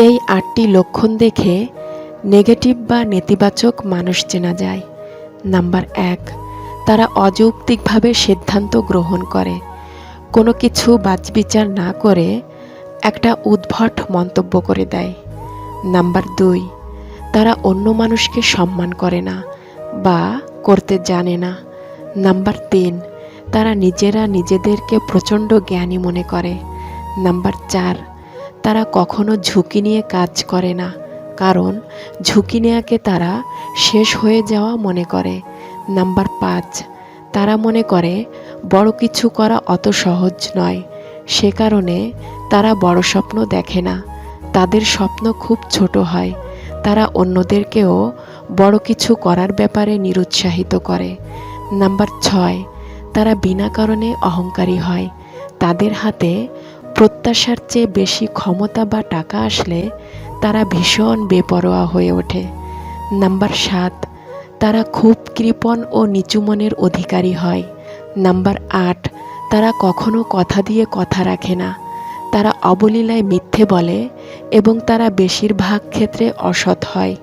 এই আটটি লক্ষণ দেখে নেগেটিভ বা নেতিবাচক মানুষ চেনা যায়। নাম্বার এক, তারা অযৌক্তিকভাবে সিদ্ধান্ত গ্রহণ করে। কোনো কিছু বাছবিচার না করে একটা উদ্ভট মন্তব্য করে দেয়। নাম্বার দুই, তারা অন্য মানুষকে সম্মান করে না বা করতে জানে না। নাম্বার তিন, তারা নিজেরা নিজেদেরকে প্রচণ্ড জ্ঞানী মনে করে। নাম্বার চার তারা কখনো ঝুঁকি নিয়ে কাজ করে না, কারণ ঝুঁকি নেয়াকে তারা শেষ হয়ে যাওয়া মনে করে। নাম্বার পাঁচ, তারা মনে করে বড় কিছু করা অত সহজ নয়। সে কারণে তারা বড় স্বপ্ন দেখে না। তাদের স্বপ্ন খুব ছোট হয়। তারা অন্যদেরকেও বড় কিছু করার ব্যাপারে নিরুৎসাহিত করে। নাম্বার ছয়, তারা বিনা কারণে অহংকারী হয়। তাদের হাতে প্রত্যাশার চেয়ে বেশি ক্ষমতা বা টাকা আসলে তারা ভীষণ বেপরোয়া হয়ে ওঠে। নাম্বার সাত, তারা খুব কৃপণ ও নিচু মনের অধিকারী হয়। নাম্বার আট, তারা কখনো কথা দিয়ে কথা রাখে না। তারা অবলীলায় মিথ্যে বলে এবং তারা বেশিরভাগ ক্ষেত্রে অসৎ হয়।